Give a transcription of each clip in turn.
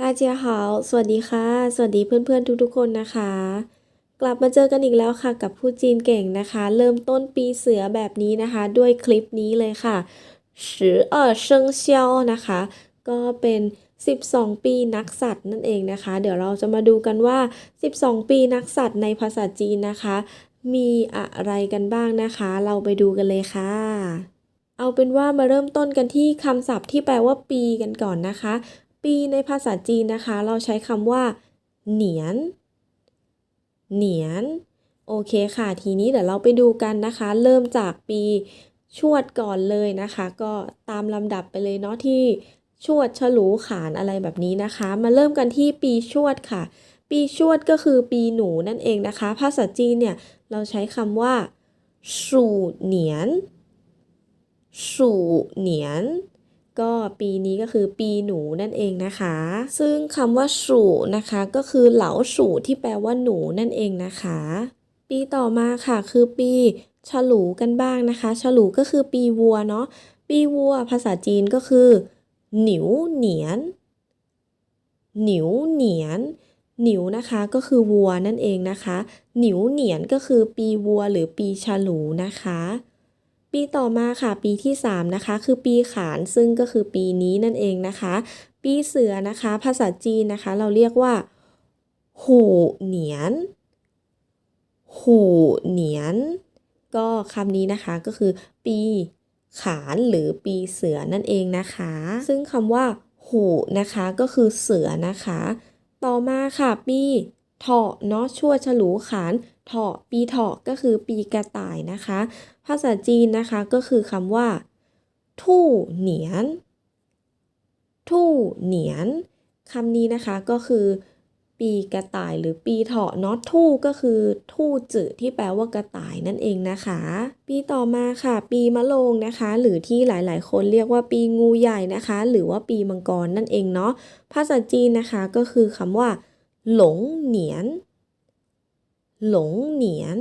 ตาเจียหาวสวัสดีค่ะ สวัสดีเพื่อนๆทุกๆคนนะคะ กลับมาเจอกันอีกแล้วค่ะกับผู้จีนเก่งนะคะ เริ่มต้นปีเสือแบบนี้นะคะ ด้วยคลิปนี้เลยค่ะสือเออเชิงเซียวนะคะ ก็เป็น 12 ปีนักสัตว์นั่นเองนะคะ เดี๋ยวเราจะมาดูกันว่า 12 ปีนักสัตว์ในภาษาจีนนะคะ มีอะไรกันบ้างนะคะ เราไปดูกันเลยค่ะเอาเป็นว่ามาเริ่มต้นกันที่คำศัพท์ที่แปลว่าปีกันก่อนนะคะ ปีในภาษาจีนนะคะ เราใช้คำว่า เหนียน เหนียน โอเคค่ะ ทีนี้เดี๋ยวเราไปดูกันนะคะ เริ่มจากปีชวดก่อนเลยนะคะ ก็ตามลำดับไปเลยเนาะที่ชวดฉลูขานอะไรแบบนี้นะคะ มาเริ่มกันที่ปีชวดค่ะ ปีชวดก็คือปีหนูนั่นเองนะคะ ภาษาจีนเนี่ยเราใช้คำว่า สู่เหนียน สู่เหนียน ก็ปีนี้ก็คือปีหนูนั่นเองนะคะ ซึ่งคำว่าสู่นะคะ ก็คือเหลาสู่ที่แปลว่าหนูนั่นเองนะคะ ปีต่อมาค่ะคือปีฉลูกันบ้างนะคะ ฉลูก็คือปีวัวเนาะ ปีวัวภาษาจีนก็คือ หนิวเหนียน หนิวเหนียน หนิวนะคะก็คือวัวนั่นเองนะคะ หนิวเหนียนก็คือปีวัวหรือปีฉลูนะคะ ปีต่อมาค่ะปีที่ 3 นะคะ คือปีขานซึ่งก็คือปีนี้นั่นเองนะคะ ปีเสือนะคะ ภาษาจีนนะคะ เราเรียกว่าหูเหนียนหูเหนียน ก็คำนี้นะคะก็คือ ปีขานหรือปีเสือนั่นเองนะคะ ซึ่งคำว่าหูนะคะก็คือเสือนะคะ ต่อมาค่ะ ปีเถาะเนาะชั่วฉลูขาน เถาะปีเถาะก็คือปีกระต่ายนะคะ ภาษาจีนนะคะก็คือคำว่า ทู่เหนียน ทู่เหนียนคำนี้นะคะก็คือปีกระต่ายหรือปีเถาะเนาะทู่ก็คือทู่จือที่แปลว่ากระต่ายนั่นเองนะคะ ปีต่อมาค่ะ ปีมะโรงนะคะ หรือที่หลายๆ คนเรียกว่าปีงูใหญ่นะคะ หรือว่าปีมังกรนั่นเองเนาะภาษาจีนนะคะก็คือคำว่า หลงเหนียน หลงเหนียน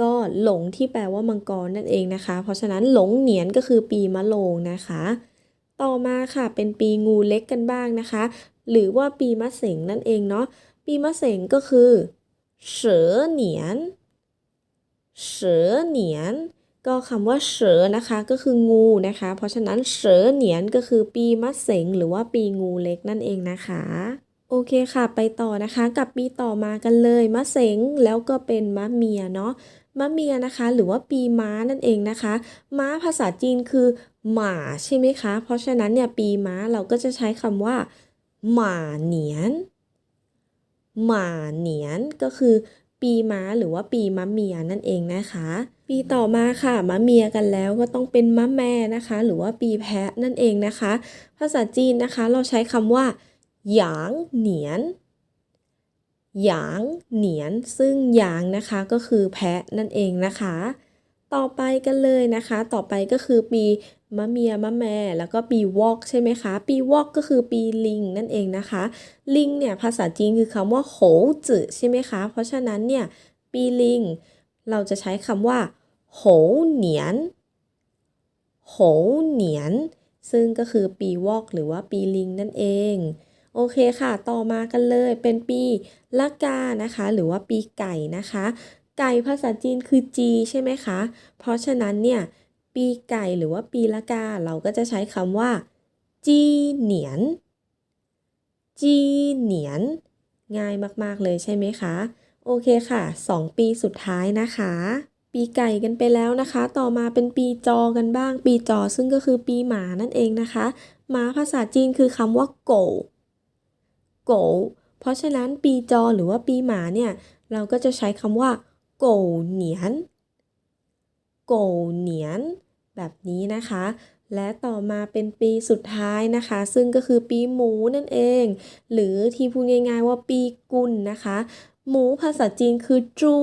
ก็หลงที่แปลว่ามังกรนั่นเองนะคะ เพราะฉะนั้นหลงเหนียนก็คือปีมะโรงนะคะ ต่อมาค่ะเป็นปีงูเล็กกันบ้างนะคะ หรือว่าปีมะเสงนั่นเองเนาะปีมะเสงก็คือเสือเหนียนเสือเหนียน ก็คำว่าเสือนะคะก็คืองูนะคะ เพราะฉะนั้นเสือเหนียนก็คือปีมะเสงหรือว่าปีงูเล็กนั่นเองนะคะ โอเคค่ะไปต่อนะคะกับปีต่อมากันเลยมะเสงแล้วก็เป็นมะเมียเนาะมะเมียนะคะหรือว่าปีม้านั่นเองนะคะ ม้าภาษาจีนคือหมาใช่ไหมคะ เพราะฉะนั้นเนี่ยปีม้าเราก็จะใช้คำว่าหมาเหนียนหมาเหนียนก็คือปีม้าหรือว่าปีมะเมียนั่นเองนะคะ ปีต่อมาค่ะมะเมียกันแล้วก็ต้องเป็นมะแม่นะคะ หรือว่าปีแพะนั่นเองนะคะ ภาษาจีนนะคะเราใช้คำว่า หยางเหนียนหยางเหนียน ซึ่งหยางนะคะก็คือแพะนั่นเองนะคะ ต่อไปกันเลยนะคะ ต่อไปก็คือปีมะเมียมะแม่ แล้วก็ปีวอกใช่ไหมคะ ปีวอกก็คือปีลิงนั่นเองนะคะ ลิงเนี่ยภาษาจีนคือคำว่าโหจือใช่ไหมคะ เพราะฉะนั้นเนี่ยปีลิง เราจะใช้คำว่าโหเหนียนโหเหนียน ซึ่งก็คือปีวอกหรือว่าปีลิงนั่นเอง โอเคค่ะ ต่อมากันเลยเป็นปีละกานะคะ หรือว่าปีไก่นะคะ ไก่ภาษาจีนคือจีใช่ไหมคะ เพราะฉะนั้นเนี่ยปีไก่หรือว่าปีละกา เราก็จะใช้คำว่าจีเหนียน จีเหนียน ง่ายมากๆเลยใช่ไหมคะ โอเคค่ะ 2 ปีสุดท้ายนะคะ ปีไก่กันไปแล้วนะคะ ต่อมาเป็นปีจอกันบ้าง ปีจอซึ่งก็คือปีหมานั่นเองนะคะ หมาภาษาจีนคือคำว่าโก โกเพราะฉะนั้นปีจอหรือว่าปีหมาเนี่ย เราก็จะใช้คำว่าโกเหนียนโกเหนียนแบบนี้นะคะ และต่อมาเป็นปีสุดท้ายนะคะ ซึ่งก็คือปีหมูนั่นเอง หรือที่พูดง่าย ๆ ว่าปีกุลนะคะ หมูภาษาจีนคือจู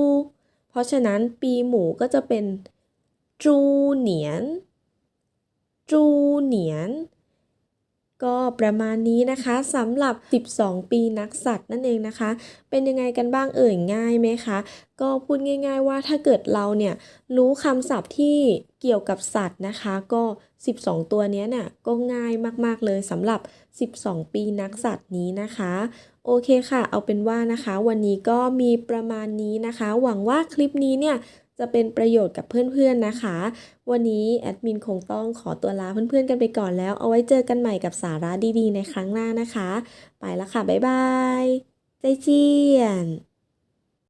เพราะฉะนั้นปีหมูก็จะเป็นจูเหนียนจูเหนียน ก็ประมาณนี้นะคะสำหรับ 12 ปีนักสัตว์นั่นเองนะคะ เป็นยังไงกันบ้างเอ่ยง่ายไหมคะ ก็พูดง่าย ๆ ว่าถ้าเกิดเราเนี่ยรู้คำศัพท์ที่เกี่ยวกับสัตว์นะคะ ก็ 12 ตัวนี้เนี่ยก็ง่ายมากๆเลยสำหรับ 12 ปีนักสัตว์นี้นะคะโอเคค่ะ เอาเป็นว่านะคะ วันนี้ก็มีประมาณนี้นะคะ หวังว่าคลิปนี้เนี่ย จะเป็นประโยชน์กับเพื่อนๆนะคะ วันนี้แอดมินคงต้องขอตัวลาเพื่อนๆกันไปก่อนแล้ว เอาไว้เจอกันใหม่กับสาระดีๆ ในครั้งหน้านะคะ ไปแล้วค่ะ บ๊ายบายใจเจียน